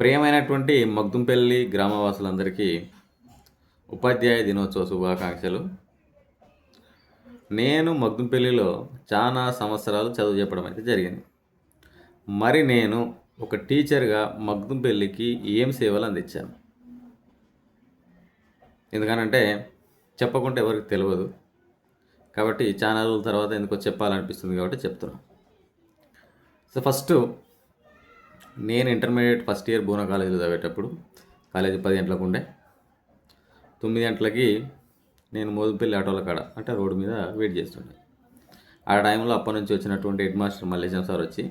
ప్రియమైనటువంటి మగ్దుంపల్లి గ్రామవాసులందరికీ ఉపాధ్యాయ దినోత్సవ శుభాకాంక్షలు. నేను మగ్దుంపల్లిలో చాలా సంవత్సరాలు చదువు చెప్పడం అయితే జరిగింది. మరి నేను ఒక టీచర్గా మగ్దుంపల్లికి ఏం సేవలు అందించాను? ఎందుకనంటే చెప్పకుంటే ఎవరికి తెలియదు కాబట్టి చాలా రోజుల తర్వాత ఎందుకో చెప్పాలనిపిస్తుంది కాబట్టి చెప్తున్నాను సో ఫస్ట్ నేను ఇంటర్మీడియట్ ఫస్ట్ ఇయర్ బోనా కాలేజీలో చదివేటప్పుడు కాలేజీ పది గంటలకు ఉండే. తొమ్మిది గంటలకి నేను మోదుపల్లి ఆటోల కాడ అంటే రోడ్డు మీద వెయిట్ చేస్తుండే. ఆ టైంలో అప్పటి నుంచి వచ్చినటువంటి హెడ్ మాస్టర్ మల్లేశం సార్ వచ్చి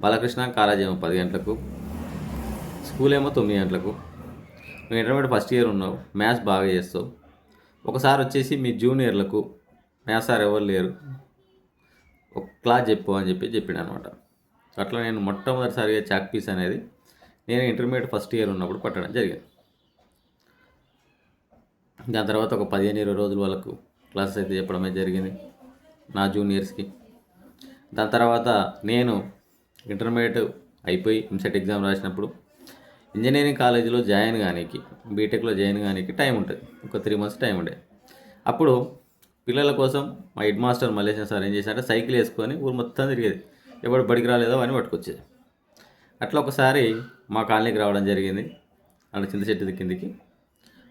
బాలకృష్ణ కాలేజ్ ఏమో పది గంటలకు స్కూల్ ఏమో తొమ్మిది గంటలకు నువ్వు ఇంటర్మీడియట్ ఫస్ట్ ఇయర్ ఉన్నావు మ్యాథ్స్ బాగా చేస్తావు. ఒకసారి వచ్చేసి మీ జూనియర్లకు మ్యాథ్స్ సార్ ఎవరు లేరు ఒక క్లాస్ చెప్పు అని చెప్పి చెప్పిండు అనమాట అట్లా నేను మొట్టమొదటిసారిగా చాక్ పీస్ అనేది నేను ఇంటర్మీడియట్ ఫస్ట్ ఇయర్ ఉన్నప్పుడు పట్టడం జరిగింది. దాని తర్వాత ఒక పదిహేను ఇరవై రోజులు వాళ్ళకు క్లాసెస్ అయితే చెప్పడమే జరిగింది నా జూనియర్స్కి. దాని తర్వాత నేను ఇంటర్మీడియట్ అయిపోయి ఎంసెట్ ఎగ్జామ్ రాసినప్పుడు ఇంజనీరింగ్ కాలేజీలో జాయిన్ కానీకి బీటెక్లో జాయిన్ కానీకి టైం ఉంటుంది. ఒక త్రీ మంత్స్ టైం ఉండే. అప్పుడు పిల్లల కోసం మా హెడ్ మాస్టర్ మల్లేశం సార్ ఏం చేశారంటే సైకిల్ వేసుకొని ఊరు మొత్తం తిరిగేది. ఎవడు బడికి రాలేదో అని పట్టుకొచ్చేది. అట్లా ఒకసారి మా కాలనీకి రావడం జరిగింది. అక్కడ చింత చెట్టు కిందికి.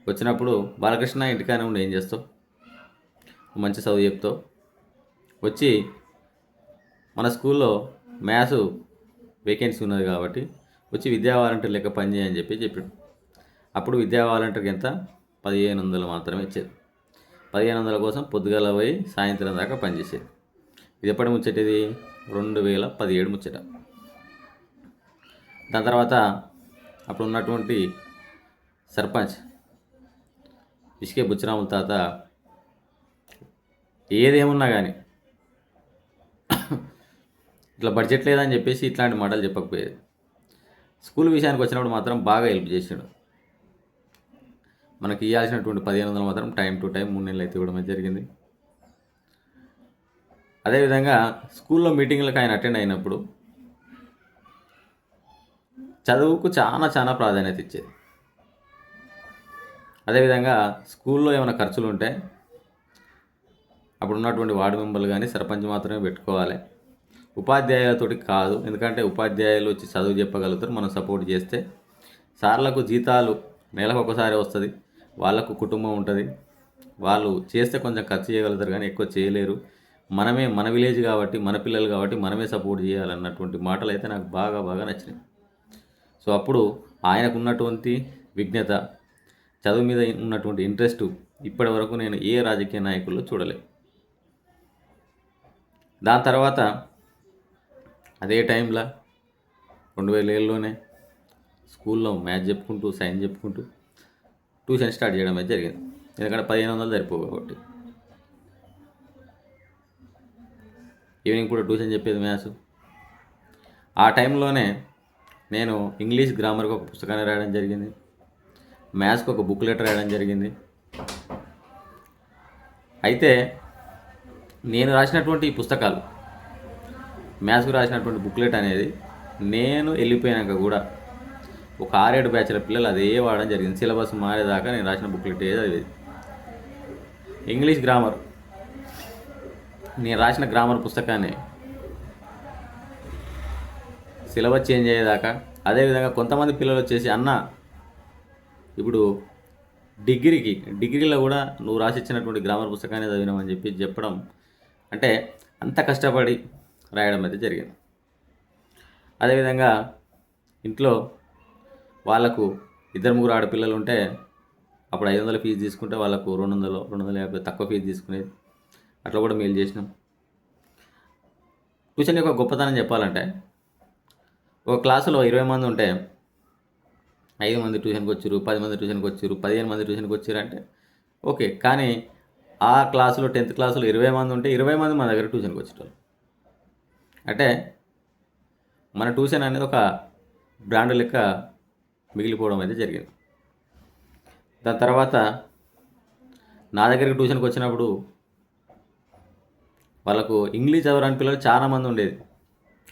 వచ్చినప్పుడు బాలకృష్ణ ఇంటికానే ఉండి ఏం చేస్తావు? మంచి చదువు చెప్తావు. వచ్చి మన స్కూల్లో మ్యాథ్స్ వేకెన్సీ ఉన్నది కాబట్టి వచ్చి విద్యా వాలంటీర్ లెక్క పనిచేయని చెప్పి చెప్పాడు. అప్పుడు విద్యా వాలంటీర్కి ఎంత? పదిహేను వందలు మాత్రమే ఇచ్చేది. పదిహేను వందల కోసం పొద్దుగాల పోయి సాయంత్రం దాకా పనిచేసేది ఇది ఎప్పటి ముచ్చటది రెండు వేల పదిహేడు ముచ్చట. దాని తర్వాత అప్పుడు ఉన్నటువంటి సర్పంచ్ ఇసుకే బుచ్చిరాముల తాత ఏదేమున్నా కానీ ఇట్లా బడ్జెట్ లేదని చెప్పేసి ఇట్లాంటి మాటలు చెప్పకపోయేది. స్కూల్ విషయానికి వచ్చినప్పుడు మాత్రం బాగా హెల్ప్ చేసాడు. మనకి ఇవ్వాల్సినటువంటి పదిహేను వందలు మాత్రం టైం టు టైం మూడు నెలలు అయితే ఇవ్వడం జరిగింది. అదేవిధంగా స్కూల్లో మీటింగ్లకు ఆయన అటెండ్ అయినప్పుడు చదువుకు చాలా చాలా ప్రాధాన్యత ఇచ్చేది. అదేవిధంగా స్కూల్లో ఏమైనా ఖర్చులు ఉంటే అప్పుడు ఉన్నటువంటి వార్డు మెంబర్లు కానీ సర్పంచ్ మాత్రమే పెట్టుకోవాలి. ఉపాధ్యాయులతోటి కాదు ఎందుకంటే ఉపాధ్యాయులు వచ్చి చదువు చెప్పగలుగుతారు మనం సపోర్ట్ చేస్తే సార్లకు జీతాలు నెలకు ఒకసారి వస్తుంది వాళ్ళకు కుటుంబం ఉంటుంది వాళ్ళు చేస్తే కొంచెం ఖర్చు చేయగలుగుతారు కానీ ఎక్కువ చేయలేరు. మనమే మన విలేజ్ కాబట్టి మన పిల్లలు కాబట్టి మనమే సపోర్ట్ చేయాలన్నటువంటి మాటలు అయితే నాకు బాగా బాగా నచ్చినాయి. సో అప్పుడు ఆయనకున్నటువంటి విజ్ఞత చదువు మీద ఉన్నటువంటి ఇంట్రెస్ట్ ఇప్పటి వరకు నేను ఏ రాజకీయ నాయకుల్లో చూడలేదు దాని తర్వాత అదే టైంలో రెండు వేల ఏళ్ళలోనే స్కూల్లో మ్యాథ్స్ చెప్పుకుంటూ సైన్స్ చెప్పుకుంటూ ట్యూషన్ స్టార్ట్ చేయడం జరిగింది. ఎందుకంటే పదిహేను వందలు సరిపోవు కాబట్టి. ఈవినింగ్ కూడా ట్యూషన్ చెప్పేది మ్యాథ్స్ ఆ టైంలోనే నేను ఇంగ్లీష్ గ్రామర్కి ఒక పుస్తకాన్ని రాయడం జరిగింది. మ్యాథ్స్కి ఒక బుక్లెట్ రాయడం జరిగింది. అయితే నేను రాసినటువంటి ఈ పుస్తకాలు మ్యాథ్స్కి రాసినటువంటి బుక్లెట్ అనేది నేను వెళ్ళిపోయాక కూడా ఒక ఆరేడు బ్యాచ్ల పిల్లలు అదే వాడడం జరిగింది. సిలబస్ మారేదాకా నేను రాసిన బుక్లెట్ ఏది అది ఇంగ్లీష్ గ్రామర్ నేను రాసిన గ్రామర్ పుస్తకాన్ని సిలబస్ చేంజ్ అయ్యేదాకా అదేవిధంగా కొంతమంది పిల్లలు వచ్చేసి అన్న ఇప్పుడు డిగ్రీకి డిగ్రీలో కూడా నువ్వు రాసిచ్చినటువంటి గ్రామర్ పుస్తకాన్ని చదివినామని చెప్పి చెప్పడం అంటే అంత కష్టపడి రాయడం అయితే జరిగింది. అదేవిధంగా ఇంట్లో వాళ్ళకు ఇద్దరు ముగ్గురు ఆడపిల్లలు ఉంటే అప్పుడు ఐదు వందల ఫీజు తీసుకుంటే వాళ్ళకు రెండు వందలు రెండు వందల యాభై తక్కువ ఫీజు తీసుకునేది అట్లా కూడా మేలు చేసినాం. ట్యూషన్ యొక్క గొప్పతనం చెప్పాలంటే ఒక క్లాసులో ఇరవై మంది ఉంటే ఐదు మంది ట్యూషన్కి వచ్చారు పది మంది ట్యూషన్కి వచ్చారు పదిహేను మంది ట్యూషన్కి వచ్చారు అంటే ఓకే కానీ ఆ క్లాసులో టెన్త్ క్లాసులో ఇరవై మంది ఉంటే ఇరవై మంది మన దగ్గర ట్యూషన్కి వచ్చేటోళ్ళు. అంటే మన ట్యూషన్ అనేది ఒక బ్రాండ్ లెక్క మిగిలిపోవడం అయితే జరిగింది. దాని తర్వాత నా దగ్గరికి ట్యూషన్కి వచ్చినప్పుడు వాళ్ళకు ఇంగ్లీష్ చదవడానికి పిల్లలు చాలామంది ఉండేది.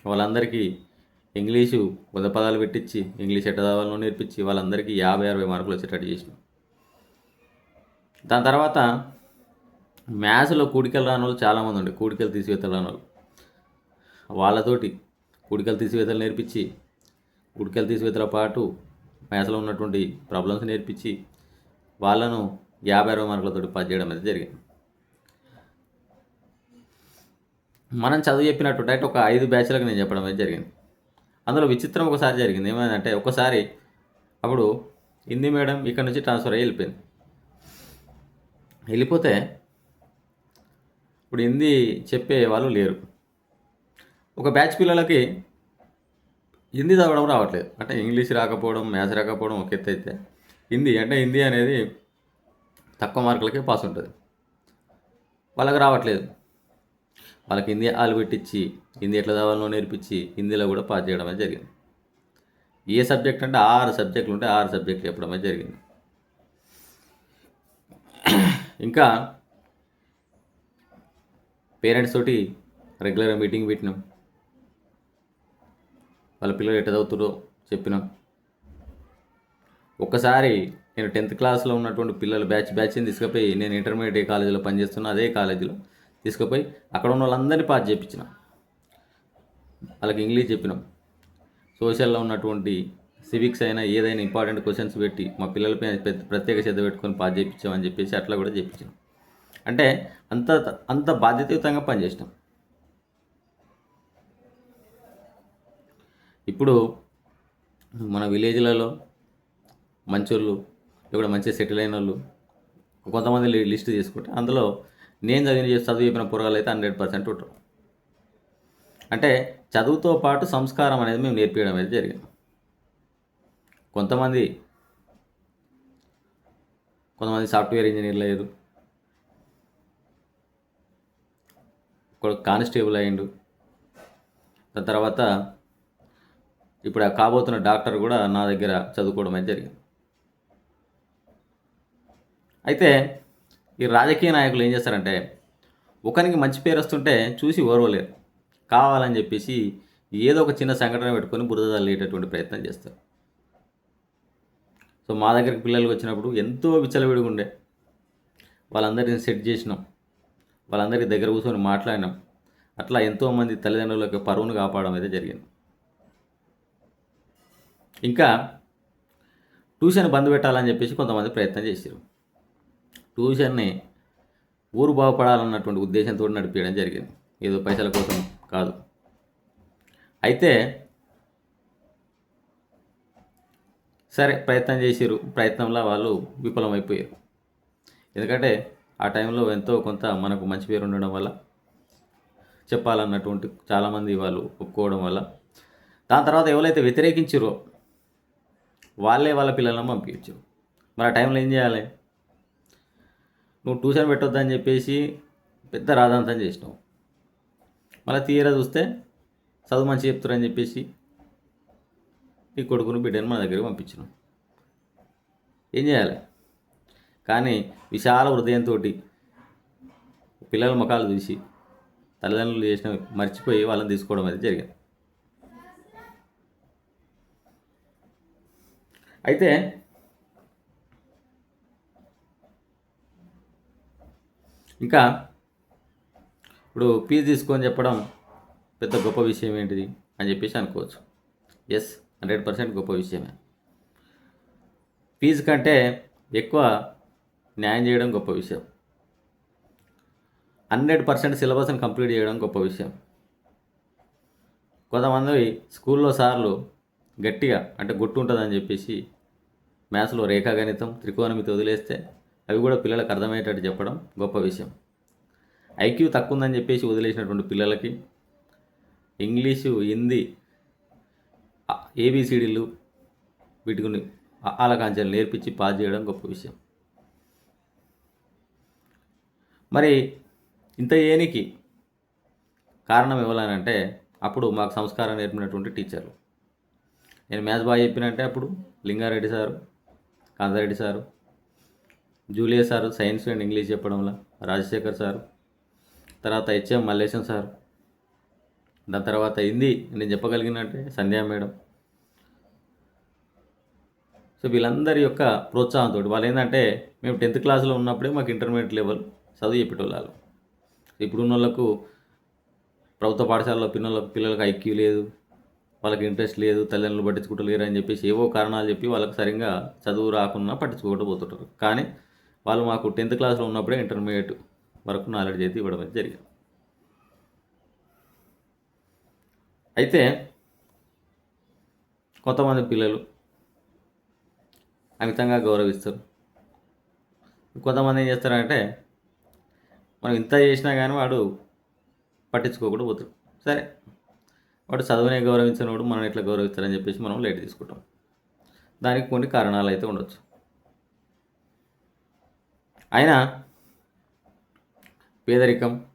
వాళ్ళందరికీ ఇంగ్లీషు పద పదాలు పెట్టించి ఇంగ్లీష్ ఎట్ట చదవాలో నేర్పించి వాళ్ళందరికీ యాభై అరవై మార్కులు వచ్చేటట్టు చేసినాం. దాని తర్వాత మ్యాథ్స్లో కూడికలు రాని వాళ్ళు చాలామంది ఉండే కూడికలు తీసివేతలు రాని వాళ్ళు. వాళ్ళతోటి కూడికలు తీసివేతలు నేర్పించి కూడికలు తీసివేతల పాటు మ్యాథ్స్లో ఉన్నటువంటి ప్రాబ్లమ్స్ నేర్పించి వాళ్ళను యాభై అరవై మార్కులతో పాస్ చేయడం అయితే జరిగింది. మనం చదువు చెప్పినట్టు డైరెక్ట్ ఒక ఐదు బ్యాచ్లకు నేను చెప్పడం అనేది జరిగింది. అందులో విచిత్రం ఒకసారి జరిగింది. ఏమైందంటే ఒకసారి అప్పుడు హిందీ మేడం ఇక్కడ నుంచి ట్రాన్స్ఫర్ అయ్యి వెళ్ళిపోయింది. వెళ్ళిపోతే ఇప్పుడు హిందీ చెప్పే వాళ్ళు లేరు. ఒక బ్యాచ్ పిల్లలకి హిందీ చదవడం రావట్లేదు. అంటే ఇంగ్లీష్ రాకపోవడం మ్యాథ్స్ రాకపోవడం ఒక ఎత్తు అయితే హిందీ అంటే హిందీ అనేది తక్కువ మార్కులకే పాస్ ఉంటుంది. వాళ్ళకి రావట్లేదు. వాళ్ళకి హిందీ ఆలు పెట్టించి హిందీ ఎట్లా చదవాలో నేర్పించి హిందీలో కూడా పాస్ చేయడం అనేది జరిగింది. ఏ సబ్జెక్ట్ అంటే ఆరు సబ్జెక్టులు ఉంటే ఆరు సబ్జెక్టులు చెప్పడం అనేది జరిగింది. ఇంకా పేరెంట్స్ తోటి రెగ్యులర్గా మీటింగ్ పెట్టినాం. వాళ్ళ పిల్లలు ఎట్ట చదువుతారో చెప్పినాం. ఒక్కసారి నేను టెన్త్ క్లాస్లో ఉన్నటువంటి పిల్లలు బ్యాచ్ బ్యాచ్ని తీసుకుపోయి నేను ఇంటర్మీడియట్ ఏ కాలేజీలో పనిచేస్తున్నా అదే కాలేజీలో తీసుకుపోయి అక్కడ ఉన్న వాళ్ళందరినీ పాస్ చేయించిన వాళ్ళకి ఇంగ్లీష్ చెప్పినాం. సోషల్లో ఉన్నటువంటి సివిక్స్ అయినా ఏదైనా ఇంపార్టెంట్ క్వశ్చన్స్ పెట్టి మా పిల్లలపై ప్రత్యేక శ్రద్ధ పెట్టుకొని పాస్ చేయించామని చెప్పేసి అట్లా కూడా చేయించాం అంటే అంత అంత బాధ్యతాయుతంగా పనిచేసినాం. ఇప్పుడు మన విలేజ్లలో మంచోళ్ళు ఇక్కడ మంచిగా సెటిల్ అయిన వాళ్ళు కొంతమంది లిస్ట్ తీసుకుంటే అందులో నేను చదివిన చదువు చెప్పిన పొరగాలు అయితే హండ్రెడ్ పర్సెంట్ ఉంటారు. అంటే చదువుతో పాటు సంస్కారం అనేది మేము నేర్పించడం అనేది జరిగింది. కొంతమంది కొంతమంది సాఫ్ట్వేర్ ఇంజనీర్లు అయ్యారు. కానిస్టేబుల్ అయ్యిండు. దాని తర్వాత ఇప్పుడు కాబోతున్న డాక్టర్ కూడా నా దగ్గర చదువుకోవడం అనేది జరిగింది. అయితే ఈ రాజకీయ నాయకులు ఏం చేస్తారంటే ఒకరికి మంచి పేరు వస్తుంటే చూసి ఓర్వలేరు. కావాలని చెప్పేసి ఏదో ఒక చిన్న సంఘటన పెట్టుకొని బురద తల్లేటటువంటి ప్రయత్నం చేస్తారు. సో మా దగ్గరికి పిల్లలు వచ్చినప్పుడు ఎంతో విచ్చలవిడిగా ఉండే. వాళ్ళందరిని సెట్ చేసినాం. వాళ్ళందరి దగ్గర కూర్చొని మాట్లాడినాం. అట్లా ఎంతోమంది తల్లిదండ్రుల యొక్క పరువును కాపాడడం అయితే జరిగింది. ఇంకా ట్యూషన్ బంద్ పెట్టాలని చెప్పేసి కొంతమంది ప్రయత్నం చేశారు ట్యూషన్ని ఊరు బాగుపడాలన్నటువంటి ఉద్దేశంతో నడిపించడం జరిగింది. ఏదో పైసల కోసం కాదు. అయితే సరే ప్రయత్నం చేసిరు ప్రయత్నంలో వాళ్ళు విఫలమైపోయారు. ఎందుకంటే ఆ టైంలో ఎంతో కొంత మనకు మంచి పేరు ఉండడం వల్ల చెప్పాలన్నటువంటి చాలామంది వాళ్ళు ఒప్పుకోవడం వల్ల దాని తర్వాత ఎవరైతే వ్యతిరేకించారో వాళ్ళే వాళ్ళ పిల్లలను పంపించారు మరి ఆ టైంలో ఏం చేయాలి? నువ్వు ట్యూషన్ పెట్టొద్దని చెప్పేసి పెద్ద రాధాంతం చేసినావు. మళ్ళీ తీరా చూస్తే చదువు మంచి చెప్తారని చెప్పేసి నీ కొడుకుని బిడ్డని మన దగ్గరికి పంపించినాం. ఏం చేయాలి? కానీ విశాల హృదయంతో పిల్లల ముఖాలు చూసి తల్లిదండ్రులు చేసిన మర్చిపోయి వాళ్ళని తీసుకోవడం అనేది జరిగింది. అయితే ఇంకా ఇప్పుడు ఫీజు తీసుకొని చెప్పడం పెద్ద గొప్ప విషయం ఏంటిది అని చెప్పేసి అనుకోవచ్చు. ఎస్ హండ్రెడ్ పర్సెంట్ గొప్ప విషయమే. ఫీజు కంటే ఎక్కువ న్యాయం చేయడం గొప్ప విషయం. హండ్రెడ్ పర్సెంట్ సిలబస్ని కంప్లీట్ చేయడం గొప్ప విషయం. కొంతమంది స్కూల్లో సార్లు గట్టిగా అంటే గుట్టు ఉంటుందని చెప్పేసి మ్యాథ్స్లో రేఖాగణితం త్రికోణమితి వదిలేస్తే అవి కూడా పిల్లలకు అర్థమయ్యేటట్టు చెప్పడం గొప్ప విషయం. ఐక్యూ తక్కువ ఉందని చెప్పేసి వదిలేసినటువంటి పిల్లలకి ఇంగ్లీషు హిందీ ఏబిసిడీలు వీటిని ఆలకాంచాలు నేర్పించి పాస్ చేయడం గొప్ప విషయం. మరి ఇంత ఏనికి కారణం ఇవ్వాలనంటే అప్పుడు మాకు సంస్కారం నేర్పినటువంటి టీచర్లు. నేను మ్యాథ్స్ బాగా చెప్పినంటే అప్పుడు Lingareddy sir Kantareddy sir Julia sir science and English చెప్పడంలో రాజశేఖర్ సారు తర్వాత హెచ్ఎం మల్లేశం సార్. దాని తర్వాత హిందీ నేను చెప్పగలిగినట్టే సంధ్యా మేడం. సో వీళ్ళందరి యొక్క ప్రోత్సాహంతో వాళ్ళు ఏంటంటే మేము టెన్త్ క్లాస్లో ఉన్నప్పుడే మాకు ఇంటర్మీడియట్ లెవెల్ చదువు చెప్పేటోళ్ళు ఇప్పుడున్న వాళ్ళకు ప్రభుత్వ పాఠశాలలో పిల్లల పిల్లలకు ఐక్యూ లేదు వాళ్ళకి ఇంట్రెస్ట్ లేదు తల్లిదండ్రులు పట్టించుకుంటలేరు అని చెప్పేసి ఏవో కారణాలు చెప్పి వాళ్ళకి సరిగ్గా చదువు రాకుండా పట్టించుకోకపోతుంటారు. కానీ వాళ్ళు మాకు టెన్త్ క్లాస్లో ఉన్నప్పుడే ఇంటర్మీడియట్ వరకు నాలెడ్జ్ అయితే ఇవ్వడం అయితే జరిగింది. అయితే కొంతమంది పిల్లలు అమితంగా గౌరవిస్తారు. కొంతమంది ఏం చేస్తారంటే మనం ఇంత చేసినా కానీ వాడు పట్టించుకోకుండా పోతాడు. సరే వాడు చదువునే గౌరవించినవాడు మనం ఎట్లా గౌరవిస్తారని చెప్పేసి మనం లేట్ తీసుకుంటాం. దానికి కొన్ని కారణాలు అయితే ఉండొచ్చు. అయినా పేదరికం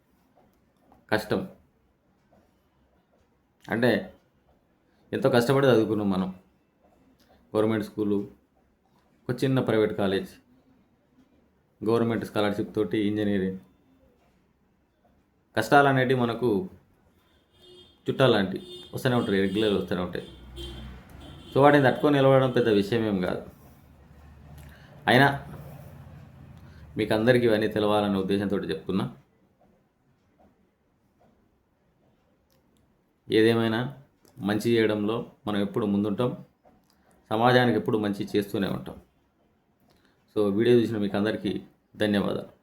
కష్టం. అంటే ఎంతో కష్టపడి చదువుకున్నాం మనం. గవర్నమెంట్ స్కూలు ఒక చిన్న ప్రైవేట్ కాలేజ్ గవర్నమెంట్ స్కాలర్షిప్ తోటి ఇంజనీరింగ్. కష్టాలు అనేటివి మనకు చుట్టాలాంటి వస్తూనే ఉంటాయి రెగ్యులర్ వస్తూనే ఉంటాయి. సో వాటిని తట్టుకొని నిలవడం పెద్ద విషయం ఏం కాదు. అయినా మీకు అందరికీ ఇవన్నీ తెలవాలనే ఉద్దేశంతో చెప్తున్నా. ఏదేమైనా మంచి చేయడంలో మనం ఎప్పుడు ముందుంటాం సమాజానికి ఎప్పుడు మంచి చేస్తూనే ఉంటాం. సో వీడియో చూసిన మీకు అందరికీ ధన్యవాదాలు.